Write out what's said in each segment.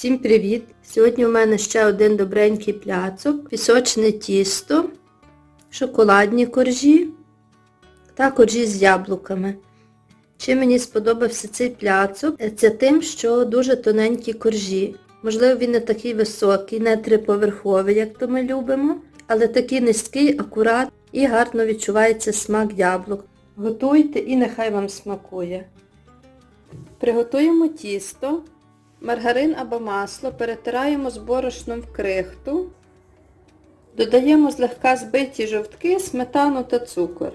Всім привіт! Сьогодні у мене ще один добренький пляцок, пісочне тісто, шоколадні коржі та коржі з яблуками. Чим мені сподобався цей пляцок, це тим, що дуже тоненькі коржі. Можливо, він не такий високий, не триповерховий, як то ми любимо, але такий низький, акурат і гарно відчувається смак яблук. Готуйте і нехай вам смакує. Приготуємо тісто. Маргарин або масло перетираємо з борошном в крихту. Додаємо злегка збиті жовтки, сметану та цукор.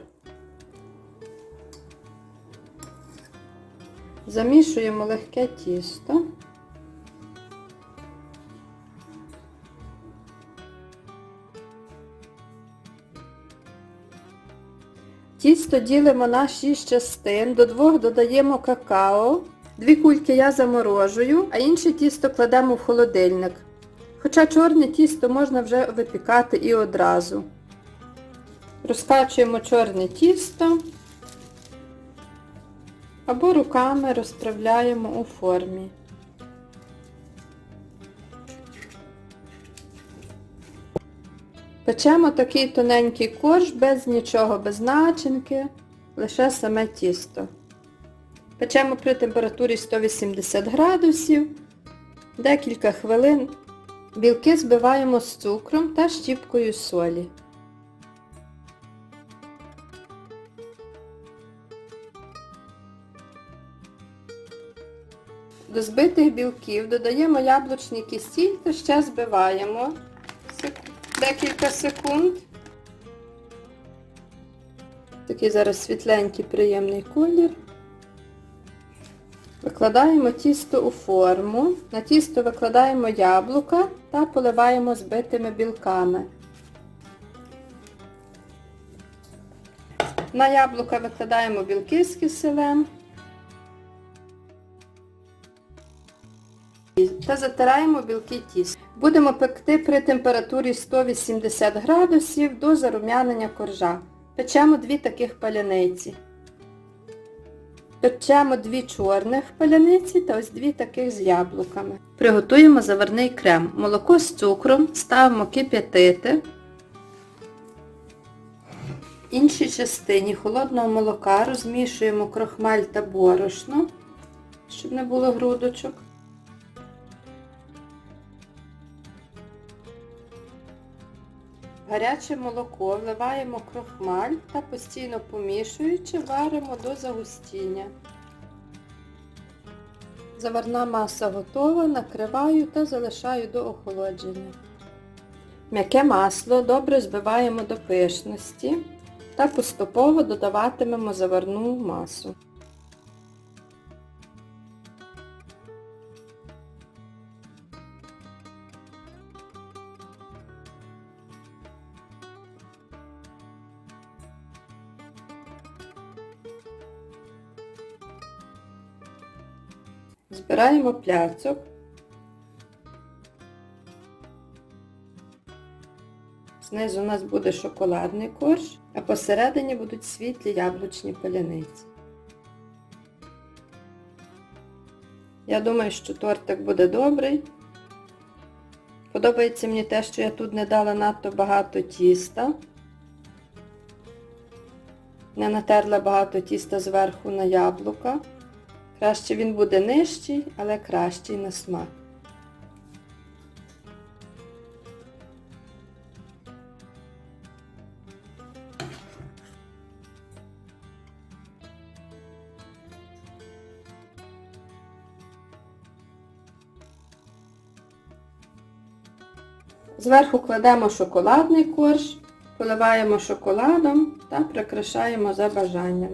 Замішуємо легке тісто. Тісто ділимо на 6 частин, до двох додаємо какао. Дві кульки я заморожую, а інше тісто кладемо в холодильник. Хоча чорне тісто можна вже випікати і одразу. Розкачуємо чорне тісто або руками розправляємо у формі. Печемо такий тоненький корж без нічого, без начинки, лише саме тісто. Печемо при температурі 180 градусів. Декілька хвилин білки збиваємо з цукром та щіпкою солі. До збитих білків додаємо яблучний кисіль та ще збиваємо декілька секунд. Такий зараз світленький приємний колір. Викладаємо тісто у форму. На тісто викладаємо яблука та поливаємо збитими білками. На яблука викладаємо білки з киселем та затираємо білки тіста. Будемо пекти при температурі 180 градусів до зарум'янення коржа. Печемо дві таких паляниці. Печемо дві чорних паляниці та ось дві таких з яблуками. Приготуємо заварний крем. Молоко з цукром ставимо кип'ятити. Іншій частині холодного молока розмішуємо крохмаль та борошно, щоб не було грудочок. Гаряче молоко вливаємо крохмаль та постійно помішуючи варимо до загустіння. Заварна маса готова, накриваю та залишаю до охолодження. М'яке масло добре збиваємо до пишності та поступово додаватимемо заварну масу. Збираємо пляцок. Знизу у нас буде шоколадний корж, а посередині будуть світлі яблучні паляниці. Я думаю, що тортик буде добрий. Подобається мені те, що я тут не дала надто багато тіста. Не натерла багато тіста зверху на яблука. Краще він буде нижчий, але кращий на смак. Зверху кладемо шоколадний корж, поливаємо шоколадом та прикрашаємо за бажанням.